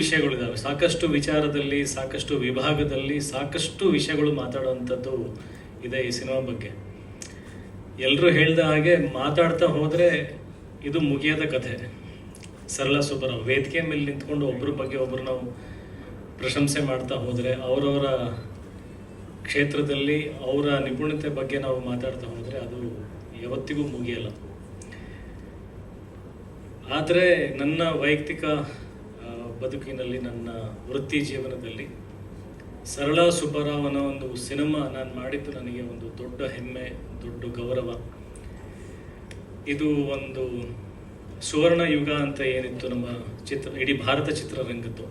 ವಿಷಯಗಳಿದಾವೆ. ಸಾಕಷ್ಟು ವಿಚಾರದಲ್ಲಿ, ಸಾಕಷ್ಟು ವಿಭಾಗದಲ್ಲಿ, ಸಾಕಷ್ಟು ವಿಷಯಗಳು ಮಾತಾಡುವಂಥದ್ದು ಇದೆ ಈ ಸಿನಿಮಾ ಬಗ್ಗೆ. ಎಲ್ಲರೂ ಹೇಳ್ದ ಹಾಗೆ ಮಾತಾಡ್ತಾ ಹೋದರೆ ಇದು ಮುಗಿಯದ ಕಥೆ. ಸರಳ ಸುಬ್ಬರ ವೇದಿಕೆ ಮೇಲೆ ನಿಂತ್ಕೊಂಡು ಒಬ್ಬರ ಬಗ್ಗೆ ಒಬ್ಬರು ನಾವು ಪ್ರಶಂಸೆ ಮಾಡ್ತಾ ಹೋದರೆ, ಅವರವರ ಕ್ಷೇತ್ರದಲ್ಲಿ ಅವರ ನಿಪುಣತೆ ಬಗ್ಗೆ ನಾವು ಮಾತಾಡ್ತಾ ಹೋದರೆ ಅದು ಯಾವತ್ತಿಗೂ ಮುಗಿಯಲ್ಲ. ಆದರೆ ನನ್ನ ವೈಯಕ್ತಿಕ ಬದುಕಿನಲ್ಲಿ ನನ್ನ ವೃತ್ತಿ ಜೀವನದಲ್ಲಿ ಸರಳ ಸುಬ್ಬರಾವನ ಒಂದು ಸಿನಿಮಾ ನಾನು ಮಾಡಿದ್ದು ನನಗೆ ಒಂದು ದೊಡ್ಡ ಹೆಮ್ಮೆ, ದೊಡ್ಡ ಗೌರವ. ಇದು ಒಂದು ಸುವರ್ಣ ಯುಗ ಅಂತ ಏನಿತ್ತು ನಮ್ಮ ಚಿತ್ರ, ಇಡೀ ಭಾರತ ಚಿತ್ರರಂಗದ್ದು.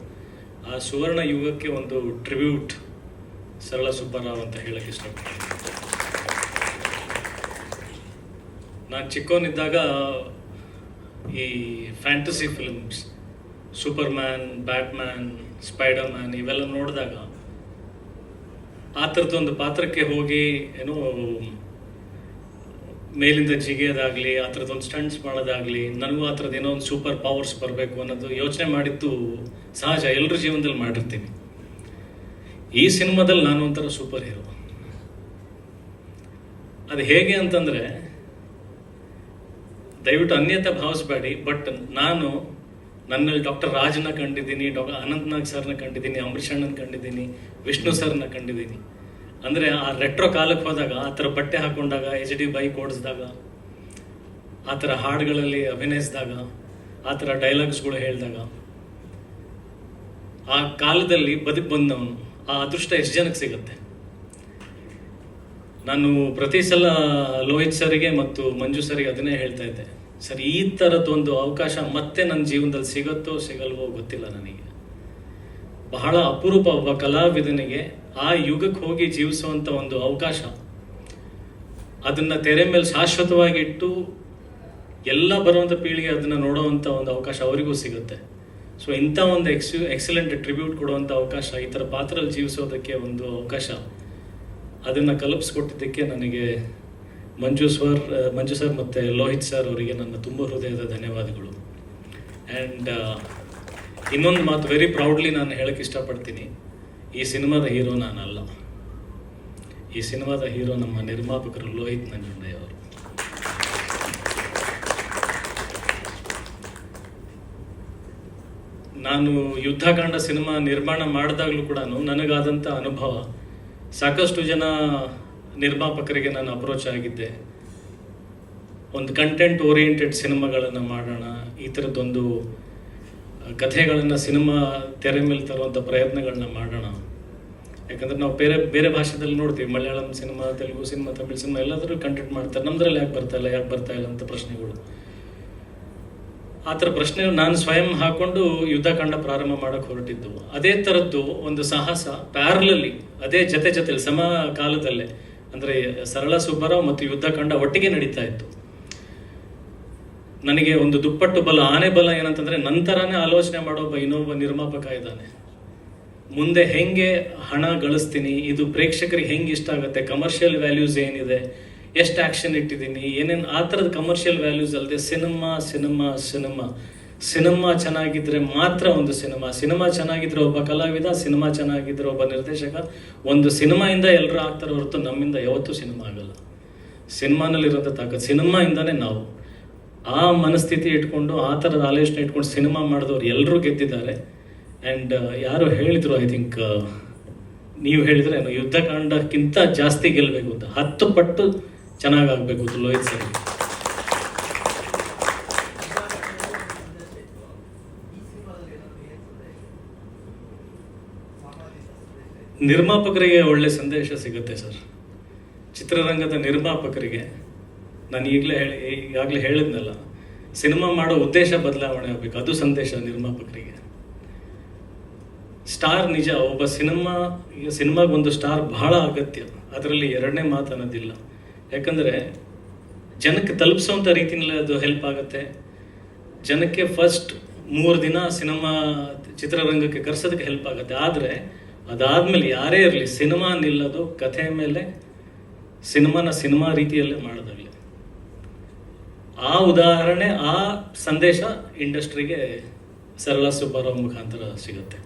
ಆ ಸುವರ್ಣ ಯುಗಕ್ಕೆ ಒಂದು ಟ್ರಿಬ್ಯೂಟ್ ಸರಳ ಸುಬ್ಬರಾವ್ ಅಂತ ಹೇಳಕ್ಕೆ ಇಷ್ಟಪಡ್ತೀನಿ. ನಾನು ಚಿಕ್ಕವನಿದ್ದಾಗ ಈ fantasy films Superman Batman Spiderman ಇವೆಲ್ಲ ನೋಡಿದಾಗ ಆ ಥರದ್ದೊಂದು ಪಾತ್ರಕ್ಕೆ ಹೋಗಿ ಏನೋ ಮೇಲಿಂದ ಜಿಗಿಯೋದಾಗಲಿ, ಆ ಥರದ್ದೊಂದು ಸ್ಟಂಟ್ಸ್ ಮಾಡೋದಾಗಲಿ, ನನಗೂ ಆ ಥರದ್ದು ಏನೋ ಒಂದು ಸೂಪರ್ ಪವರ್ಸ್ ಬರಬೇಕು ಅನ್ನೋದು ಯೋಚನೆ ಮಾಡಿದ್ದು ಸಹಜ. ಎಲ್ಲರ ಜೀವನದಲ್ಲಿ ಮಾಡಿರ್ತೀನಿ. ಈ ಸಿನಿಮಾದಲ್ಲಿ ನಾನು ಒಂಥರ ಸೂಪರ್ ಹೀರೋ ಅದು ಹೇಗೆ ಅಂತಂದರೆ, ದಯವಿಟ್ಟು ಅನ್ಯತೆ ಭಾವಿಸ್ಬೇಡಿ ಬಟ್ ನಾನು ನನ್ನಲ್ಲಿ ಡಾಕ್ಟರ್ ರಾಜನ ಕಂಡಿದ್ದೀನಿ, ಡಾಕ್ಟರ್ ಅನಂತನಾಗ್ ಸರ್ನ ಕಂಡಿದ್ದೀನಿ ಅಂಬರೀಷ್ ಅಣ್ಣನ ಕಂಡಿದ್ದೀನಿ, ವಿಷ್ಣು ಸರ್ನ ಕಂಡಿದ್ದೀನಿ. ಅಂದರೆ ಆ ರೆಟ್ರೋ ಕಾಲಕ್ಕೆ ಹೋದಾಗ, ಆ ಥರ ಬಟ್ಟೆ ಹಾಕೊಂಡಾಗ, ಎಚ್ ಡಿ ಬೈಕ್ ಓಡಿಸಿದಾಗ, ಆ ಥರ ಹಾಡುಗಳಲ್ಲಿ ಅಭಿನಯಿಸಿದಾಗ, ಆ ಥರ ಡೈಲಾಗ್ಸ್ಗಳು ಹೇಳಿದಾಗ, ಆ ಕಾಲದಲ್ಲಿ ಬದುಕು ಬಂದವನು, ಆ ಅದೃಷ್ಟ ಎಷ್ಟು ಜನಕ್ಕೆ ಸಿಗುತ್ತೆ? ನಾನು ಪ್ರತಿ ಸಲ ಲೋಹಿತ್ ಸರಿಗೆ ಮತ್ತು ಮಂಜು ಸರಿಗೆ ಅದನ್ನೇ ಹೇಳ್ತಾ ಇದ್ದೆ. ಸರ್, ಈ ಥರದ್ದೊಂದು ಅವಕಾಶ ಮತ್ತೆ ನನ್ನ ಜೀವನದಲ್ಲಿ ಸಿಗುತ್ತೋ ಸಿಗಲ್ವೋ ಗೊತ್ತಿಲ್ಲ ನನಗೆ. ಬಹಳ ಅಪರೂಪ ಒಬ್ಬ ಕಲಾವಿದನಿಗೆ ಆ ಯುಗಕ್ಕೆ ಹೋಗಿ ಜೀವಿಸುವಂಥ ಒಂದು ಅವಕಾಶ. ಅದನ್ನ ತೆರೆ ಮೇಲೆ ಶಾಶ್ವತವಾಗಿ ಇಟ್ಟು ಎಲ್ಲ ಬರುವಂಥ ಪೀಳಿಗೆ ಅದನ್ನ ನೋಡುವಂಥ ಒಂದು ಅವಕಾಶ ಅವರಿಗೂ ಸಿಗುತ್ತೆ. ಸೊ ಇಂಥ ಒಂದು ಎಕ್ಸ್, ಎಕ್ಸಲೆಂಟ್ ಟ್ರಿಬ್ಯೂಟ್ ಕೊಡುವಂಥ ಅವಕಾಶ, ಈ ಥರ ಪಾತ್ರದಲ್ಲಿ ಜೀವಿಸೋದಕ್ಕೆ ಒಂದು ಅವಕಾಶ, ಅದನ್ನು ಕಲ್ಪಿಸ್ಕೊಟ್ಟಿದ್ದಕ್ಕೆ ನನಗೆ ಮಂಜು ಸರ್ ಮಂಜು ಸರ್ ಮತ್ತು ಲೋಹಿತ್ ಸರ್ ಅವರಿಗೆ ನನ್ನ ತುಂಬ ಹೃದಯದ ಧನ್ಯವಾದಗಳು. ಆ್ಯಂಡ್ ಇನ್ನೊಂದು ಮಾತು ವೆರಿ ಪ್ರೌಡ್ಲಿ ನಾನು ಹೇಳಕ್ಕೆ ಇಷ್ಟಪಡ್ತೀನಿ. ಈ ಸಿನಿಮಾದ ಹೀರೋ ನಾನಲ್ಲ. ಈ ಸಿನಿಮಾದ ಹೀರೋ ನಮ್ಮ ನಿರ್ಮಾಪಕರು ಲೋಹಿತ್ ನಂಜುಂಡಯ್ಯ ಅವರು. ನಾನು ಯುದ್ಧಕಾಂಡ ಸಿನಿಮಾ ನಿರ್ಮಾಣ ಮಾಡಿದಾಗಲೂ ಕೂಡ ನನಗಾದಂಥ ಅನುಭವ ಸಾಕಷ್ಟು ಜನ ನಿರ್ಮಾಪಕರಿಗೆ ನಾನು ಅಪ್ರೋಚ್ ಆಗಿದ್ದೆ. ಒಂದು ಕಂಟೆಂಟ್ ಓರಿಯೆಂಟೆಡ್ ಸಿನಿಮಾಗಳನ್ನು ಮಾಡೋಣ, ಈ ಥರದ್ದೊಂದು ಕಥೆಗಳನ್ನು ಸಿನಿಮಾ ತೆರೆ ಮೇಲೆ ತರುವಂಥ ಪ್ರಯತ್ನಗಳನ್ನ ಮಾಡೋಣ. ಯಾಕಂದ್ರೆ ನಾವು ಬೇರೆ ಬೇರೆ ಭಾಷೆದಲ್ಲಿ ನೋಡ್ತೀವಿ. Malayalam cinema, Telugu cinema, Tamil cinema, ಎಲ್ಲಾದರೂ ಕಂಟೆಂಟ್ ಮಾಡ್ತಾರೆ. ನಮ್ಮದ್ರಲ್ಲಿ ಯಾಕೆ ಬರ್ತಾ ಇಲ್ಲ, ಯಾಕೆ ಬರ್ತಾ ಇಲ್ಲ ಅಂತ ಪ್ರಶ್ನೆಗಳು. ಆ ಥರ ಪ್ರಶ್ನೆ ನಾನು ಸ್ವಯಂ ಹಾಕೊಂಡು ಯುದ್ಧಕಾಂಡ ಪ್ರಾರಂಭ ಮಾಡೋಕ್ಕೆ ಹೊರಟಿದ್ದು. ಅದೇ ಥರದ್ದು ಒಂದು ಸಾಹಸ ಪ್ಯಾರಲಲ್ಲಿ ಅದೇ ಜೊತೆ ಜೊತೆಲಿ, ಸಮ ಕಾಲದಲ್ಲೇ. ಅಂದರೆ ಸರಳ ಸುಬ್ಬರಾವ್ ಮತ್ತು ಯುದ್ಧಕಂಡ ಒಟ್ಟಿಗೆ ನಡೀತಾ ಇತ್ತು. ನನಗೆ ಒಂದು ದುಪ್ಪಟ್ಟು ಬಲ, ಆನೆ ಬಲ ಏನಂತಂದ್ರೆ ನಂತರನೇ ಆಲೋಚನೆ ಮಾಡೋ ಇನ್ನೊಬ್ಬ ನಿರ್ಮಾಪಕ ಇದ್ದಾನೆ. ಮುಂದೆ ಹೆಂಗೆ ಹಣ ಗಳಿಸ್ತೀನಿ, ಇದು ಪ್ರೇಕ್ಷಕರಿಗೆ ಹೆಂಗೆ ಇಷ್ಟ ಆಗುತ್ತೆ ಕಮರ್ಷಿಯಲ್ ವ್ಯಾಲ್ಯೂಸ್ ಏನಿದೆ, ಎಷ್ಟು ಆಕ್ಷನ್ ಇಟ್ಟಿದ್ದೀನಿ, ಏನೇನು ಆ ಥರದ ಕಮರ್ಷಿಯಲ್ ವ್ಯಾಲ್ಯೂಸ್ ಅಲ್ಲದೆ ಸಿನಿಮಾ ಸಿನಿಮಾ ಸಿನಿಮಾ ಸಿನಿಮಾ ಚೆನ್ನಾಗಿದ್ರೆ ಮಾತ್ರ ಒಂದು ಸಿನಿಮಾ. ಸಿನಿಮಾ ಚೆನ್ನಾಗಿದ್ರೆ ಒಬ್ಬ ಕಲಾವಿದ, ಸಿನಿಮಾ ಚೆನ್ನಾಗಿದ್ರೆ ಒಬ್ಬ ನಿರ್ದೇಶಕ. ಒಂದು ಸಿನಿಮಾಯಿಂದ ಎಲ್ಲರೂ ಆಗ್ತಾರೆ ಹೊರತು ನಮ್ಮಿಂದ ಯಾವತ್ತೂ ಸಿನಿಮಾ ಆಗಲ್ಲ. ಸಿನಿಮಾನಲ್ಲಿರೋಂಥ ತಾಕತ್. ಸಿನಿಮಾಯಿಂದನೇ ನಾವು. ಆ ಮನಸ್ಥಿತಿ ಇಟ್ಕೊಂಡು, ಆ ಥರದ ಆಲೋಚನೆ ಇಟ್ಕೊಂಡು ಸಿನಿಮಾ ಮಾಡಿದವ್ರು ಎಲ್ಲರೂ ಗೆದ್ದಿದ್ದಾರೆ. ಆ್ಯಂಡ್ ಯಾರು ಹೇಳಿದ್ರು, ಐ ಥಿಂಕ್ ನೀವು ಹೇಳಿದ್ರೆ ಯುದ್ಧಕಾಂಡಕ್ಕಿಂತ ಜಾಸ್ತಿ ಗೆಲ್ಲಬೇಕು ಅಂತ. ಹತ್ತು ಪಟ್ಟು ಚೆನ್ನಾಗಾಗಬೇಕು ಲೋಹಿತ್ ಸರ್. ನಿರ್ಮಾಪಕರಿಗೆ ಒಳ್ಳೆ ಸಂದೇಶ ಸಿಗುತ್ತೆ ಸರ್. ಚಿತ್ರರಂಗದ ನಿರ್ಮಾಪಕರಿಗೆ. ನಾನು ಈಗಲೇ ಹೇಳಿ ಈಗಾಗಲೇ ಹೇಳಿದ್ನಲ್ಲ, ಸಿನಿಮಾ ಮಾಡೋ ಉದ್ದೇಶ ಬದಲಾವಣೆ ಆಗಬೇಕು. ಅದು ಸಂದೇಶ ನಿರ್ಮಾಪಕರಿಗೆ. ಸ್ಟಾರ್ ನಿಜ, ಒಬ್ಬ ಸಿನಿಮಾ ಈಗ ಸಿನಿಮಾಗೊಂದು ಸ್ಟಾರ್ ಬಹಳ ಅಗತ್ಯ. ಅದರಲ್ಲಿ ಎರಡನೇ ಮಾತು ಅನ್ನೋದಿಲ್ಲ. ಯಾಕಂದರೆ, ಜನಕ್ಕೆ ತಲುಪಿಸೋಂಥ ರೀತಿಯಲ್ಲಿ ಅದು ಹೆಲ್ಪ್ ಆಗುತ್ತೆ. ಜನಕ್ಕೆ ಫಸ್ಟ್ ಮೂರು ದಿನ ಸಿನಿಮಾ ಚಿತ್ರರಂಗಕ್ಕೆ ಕರೆಸೋದಕ್ಕೆ ಹೆಲ್ಪ್ ಆಗುತ್ತೆ. ಆದರೆ ಅದಾದಮೇಲೆ ಯಾರೇ ಇರಲಿ, ಸಿನಿಮಾ ನಿಲ್ಲೋದು, ಕಥೆ ಮೇಲೆ, ಸಿನಿಮಾನ ಸಿನಿಮಾ ರೀತಿಯಲ್ಲೇ ಮಾಡೋದಾಗಲಿ. ಆ ಉದಾಹರಣೆ, ಆ ಸಂದೇಶ ಇಂಡಸ್ಟ್ರಿಗೆ ಸರಳ ಸುಬ್ಬಾರಾವ್ ಮುಖಾಂತರ ಸಿಗುತ್ತೆ.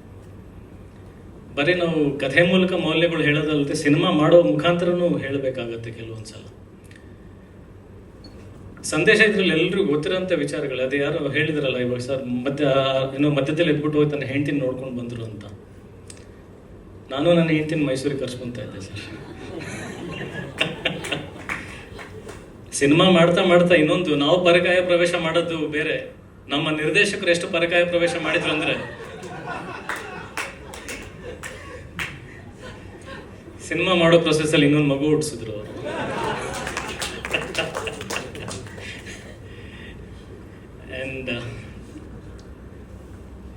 ಬರೀ ನಾವು ಕಥೆ ಮೂಲಕ ಮೌಲ್ಯಗಳು ಹೇಳೋದಲ್ಲದೆ ಸಿನಿಮಾ ಮಾಡೋ ಮುಖಾಂತರನೂ ಹೇಳಬೇಕಾಗತ್ತೆ ಕೆಲವೊಂದ್ಸಲ. ಸಂದೇಶ ಇದ್ರಲ್ಲಿ ಎಲ್ರಿಗೂ ಗೊತ್ತಿರೋಂಥ ವಿಚಾರಗಳು, ಅದು ಯಾರೋ ಹೇಳಿದ್ರಲ್ಲ ಇವಾಗ ಸರ್ ಆ- ಏನೋ ಮಧ್ಯದಲ್ಲಿ ಎದ್ಬಿಟ್ಟು ಹೋಗಿ ತನ್ನ ಹೆಂಡತಿನ ನೋಡ್ಕೊಂಡು ಬಂದರು ಅಂತ. ನಾನು ನನ್ನ ಹೆಂಡತಿನ ಮೈಸೂರಿಗೆ ಕರ್ಸ್ಕೊಂತ ಇದ್ದೆ ಸರ್. ಸಿನಿಮಾ ಮಾಡ್ತಾ ಮಾಡ್ತಾ ಇನ್ನೊಂದು, ನಾವು ಪರಕಾಯ ಪ್ರವೇಶ ಮಾಡೋದು ಬೇರೆ. ನಮ್ಮ ನಿರ್ದೇಶಕರು ಎಷ್ಟು ಪರಕಾಯ ಪ್ರವೇಶ ಮಾಡಿದ್ರು ಅಂದ್ರೆ? ಸಿನಿಮಾ ಮಾಡೋ ಪ್ರೊಸೆಸ್ ಅಲ್ಲಿ ಇನ್ನೊಂದು ಮಗು ಹುಟ್ಟಿಸಿದ್ರು ಅವರು. ಆ್ಯಂಡ್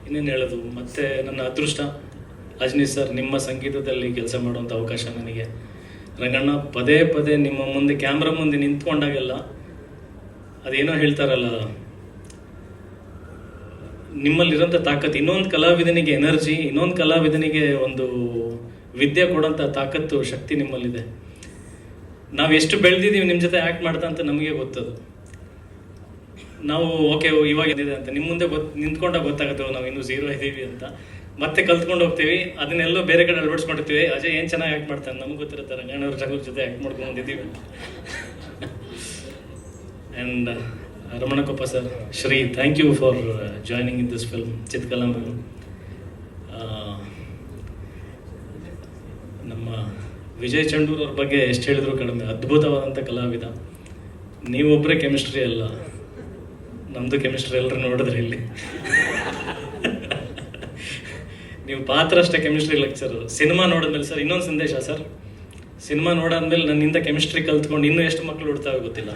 ಇನ್ನೇನು ಹೇಳೋದು? ಮತ್ತೆ ನನ್ನ ಅದೃಷ್ಟ. ಅಜ್ನಿ ಸರ್, ನಿಮ್ಮ ಸಂಗೀತದಲ್ಲಿ ಕೆಲಸ ಮಾಡುವಂಥ ಅವಕಾಶ ನನಗೆ. ರಂಗಣ್ಣ, ಪದೇ ಪದೇ ನಿಮ್ಮ ಮುಂದೆ, ಕ್ಯಾಮ್ರಾ ಮುಂದೆ ನಿಂತ್ಕೊಂಡಾಗೆಲ್ಲ ಅದೇನೋ ಹೇಳ್ತಾರಲ್ಲ ನಿಮ್ಮಲ್ಲಿರೋಂಥ ತಾಕತ್ತು, ಇನ್ನೊಂದು ಕಲಾವಿದನಿಗೆ ಎನರ್ಜಿ, ಇನ್ನೊಂದು ಕಲಾವಿದನಿಗೆ ಒಂದು ವಿದ್ಯೆ ಕೊಡೋಂಥ ತಾಕತ್ತು, ಶಕ್ತಿ ನಿಮ್ಮಲ್ಲಿದೆ. ನಾವು ಎಷ್ಟು ಬೆಳೆದಿದ್ದೀವಿ ನಿಮ್ಮ ಜೊತೆ ಆ್ಯಕ್ಟ್ ಮಾಡ್ತಾ ಅಂತ ನಮಗೆ ಗೊತ್ತದು. ನಾವು ಓಕೆ ಇವಾಗ ಏನಿದೆ ಅಂತ. ನಿಮ್ಮ ಮುಂದೆ ಗೊತ್ತು ನಿಂತ್ಕೊಂಡಾಗ ಗೊತ್ತಾಗುತ್ತೆ ನಾವು ಇನ್ನೂ ಝೀರೋ ಇದ್ದೀವಿ ಅಂತ. ಮತ್ತೆ ಕಲ್ತ್ಕೊಂಡು ಹೋಗ್ತೀವಿ. ಅದನ್ನೆಲ್ಲ ಬೇರೆ ಕಡೆ ಅಳವಡಿಸ್ಕೊಂಡಿರ್ತೀವಿ. ಅಜಯ್ ಏನು ಚೆನ್ನಾಗಿ ಆಕ್ಟ್ ಮಾಡ್ತಾನೆ? ನಮ್ಗೆ ಗೊತ್ತಿರುತ್ತೆ ರಂಗಣ್ಣವ್ರ ಜಗಳ ಜೊತೆ ಆಕ್ಟ್ ಮಾಡ್ಕೊಂಡು ಬಂದಿದ್ದೀವಿ. And Ramanakoppa sir Shri thank you for joining in this film Chitkalam ನಮ್ಮ ವಿಜಯ್ ಚಂಡೂರ್ ಅವ್ರ ಬಗ್ಗೆ ಎಷ್ಟು ಹೇಳಿದ್ರು ಕಡಿಮೆ. ಅದ್ಭುತವಾದಂಥ ಕಲಾವಿದ. ನೀವೊಬ್ಬರೇ ಕೆಮಿಸ್ಟ್ರಿ ಅಲ್ಲ. ನಮ್ಮದು ಕೆಮಿಸ್ಟ್ರಿ ಎಲ್ಲರೂ ನೋಡಿದ್ರೆ ಇಲ್ಲಿ. ನೀವು ಪಾತ್ರ ಅಷ್ಟೇ ಕೆಮಿಸ್ಟ್ರಿ ಲೆಕ್ಚರ್ ಸಿನಿಮಾ ನೋಡಿದ್ಮೇಲೆ ಸರ್ ಇನ್ನೊಂದು ಸಂದೇಶ ಸರ್ ಸಿನಿಮಾ ನೋಡಾದ್ಮೇಲೆ ನನ್ನಿಂದ ಕೆಮಿಸ್ಟ್ರಿ ಕಲ್ತ್ಕೊಂಡು ಇನ್ನೂ ಎಷ್ಟು ಮಕ್ಕಳು ಹುಡ್ತಾವೆ ಗೊತ್ತಿಲ್ಲ.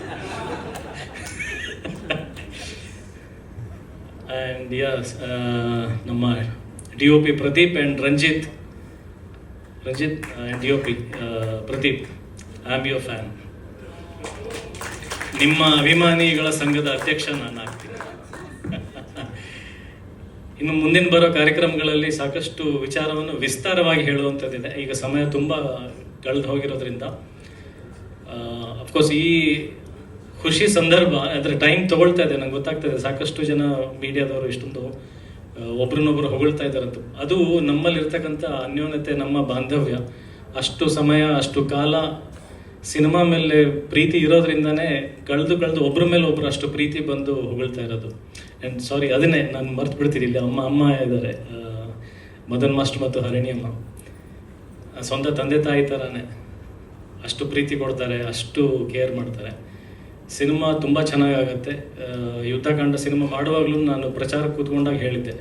ಆ್ಯಂಡ್ ಯಸ್ ನಮ್ಮ D O P Pradeep and Ranjith. Ranjith and D O P Pradeep am your fan ನಿಮ್ಮ ಅಭಿಮಾನಿಗಳ ಸಂಘದ ಅಧ್ಯಕ್ಷ ನಾನು ಇನ್ನು ಮುಂದಿನ ಬರೋ ಕಾರ್ಯಕ್ರಮಗಳಲ್ಲಿ ಸಾಕಷ್ಟು ವಿಚಾರವನ್ನು ವಿಸ್ತಾರವಾಗಿ ಹೇಳುವಂಥದ್ದಿದೆ. ಈಗ ಸಮಯ ತುಂಬ ಕಳೆದು ಹೋಗಿರೋದ್ರಿಂದ ಅಫ್ಕೋರ್ಸ್ ಈ ಖುಷಿ ಸಂದರ್ಭ, ಅಂದರೆ ಟೈಮ್ ತಗೊಳ್ತಾ ಇದೆ, ನಂಗೆ ಗೊತ್ತಾಗ್ತಾ ಇದೆ. ಸಾಕಷ್ಟು ಜನ ಮೀಡಿಯಾದವರು ಇಷ್ಟೊಂದು ಒಬ್ರನ್ನೊಬ್ರು ಹೊಗಳ್ತಾ ಇದ್ದಾರಂತ. ಅದು ನಮ್ಮಲ್ಲಿರ್ತಕ್ಕಂಥ ಅನ್ಯೋನ್ಯತೆ, ನಮ್ಮ ಬಾಂಧವ್ಯ. ಅಷ್ಟು ಸಮಯ, ಅಷ್ಟು ಕಾಲ ಸಿನಿಮಾ ಮೇಲೆ ಪ್ರೀತಿ ಇರೋದ್ರಿಂದನೇ ಕಳೆದು ಕಳೆದು ಒಬ್ಬರ ಮೇಲೆ ಒಬ್ರು ಅಷ್ಟು ಪ್ರೀತಿ ಬಂದು ಹೊಗಳ್ತಾ ಇರೋದು. ಆ್ಯಂಡ್ ಸಾರಿ ಅದನ್ನೇ ನಾನು ಮರ್ತು ಬಿಡ್ತೀನಿ ಇಲ್ಲಿ. ಅಮ್ಮ ಅಮ್ಮ ಇದ್ದಾರೆ. ಮದನ್ ಮಾಸ್ಟರ್ ಮತ್ತು ಹರಿಣಿ ಅಮ್ಮ. ಸ್ವಂತ ತಂದೆ ತಾಯಿ ಥರನೇ ಅಷ್ಟು ಪ್ರೀತಿ ಕೊಡ್ತಾರೆ, ಅಷ್ಟು ಕೇರ್ ಮಾಡ್ತಾರೆ. ಸಿನಿಮಾ ತುಂಬ ಚೆನ್ನಾಗಾಗತ್ತೆ ಯುದ್ಧಕಾಂಡ ಸಿನಿಮಾ ಮಾಡುವಾಗಲೂ ನಾನು ಪ್ರಚಾರಕ್ಕೆ ಕೂತ್ಕೊಂಡಾಗ ಹೇಳಿದ್ದೆ.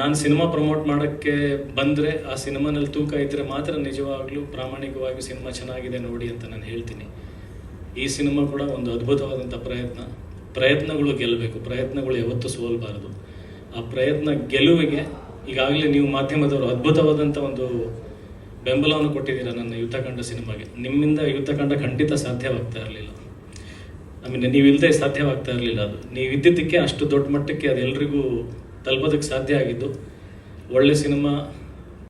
ನಾನು ಸಿನಿಮಾ ಪ್ರಮೋಟ್ ಮಾಡೋಕ್ಕೆ ಬಂದರೆ ಆ ಸಿನಿಮಾನಲ್ಲಿ ತೂಕ ಇದ್ದರೆ ಮಾತ್ರ ನಿಜವಾಗ್ಲೂ ಪ್ರಾಮಾಣಿಕವಾಗಿ ಸಿನಿಮಾ ಚೆನ್ನಾಗಿದೆ ನೋಡಿ ಅಂತ ನಾನು ಹೇಳ್ತೀನಿ. ಈ ಸಿನಿಮಾ ಕೂಡ ಒಂದು ಅದ್ಭುತವಾದಂಥ ಪ್ರಯತ್ನ. ಪ್ರಯತ್ನಗಳು ಗೆಲ್ಲಬೇಕು. ಪ್ರಯತ್ನಗಳು ಯಾವತ್ತೂ ಸೋಲಬಾರದು. ಆ ಪ್ರಯತ್ನ ಗೆಲುವಿಗೆ ಈಗಾಗಲೇ ನೀವು ಮಾಧ್ಯಮದವರು ಅದ್ಭುತವಾದಂಥ ಒಂದು ಬೆಂಬಲವನ್ನು ಕೊಟ್ಟಿದ್ದೀರಾ ನನ್ನ ಯುದ್ಧಕಾಂಡ ಸಿನಿಮಾಗೆ. ನಿಮ್ಮಿಂದ ಯುದ್ಧಕಾಂಡ ಖಂಡಿತ ಸಾಧ್ಯವಾಗ್ತಾ ಇರಲಿಲ್ಲ. ಐ ಮೀನ್ ನೀವಿಲ್ಲದೆ ಸಾಧ್ಯವಾಗ್ತಾ ಇರಲಿಲ್ಲ ಅದು. ನೀವು ಇದ್ದಿದ್ದಕ್ಕೆ ಅಷ್ಟು ದೊಡ್ಡ ಮಟ್ಟಕ್ಕೆ ಅದೆಲ್ಲರಿಗೂ ತಲುಪೋದಕ್ಕೆ ಸಾಧ್ಯ ಆಗಿದ್ದು, ಒಳ್ಳೆ ಸಿನಿಮಾ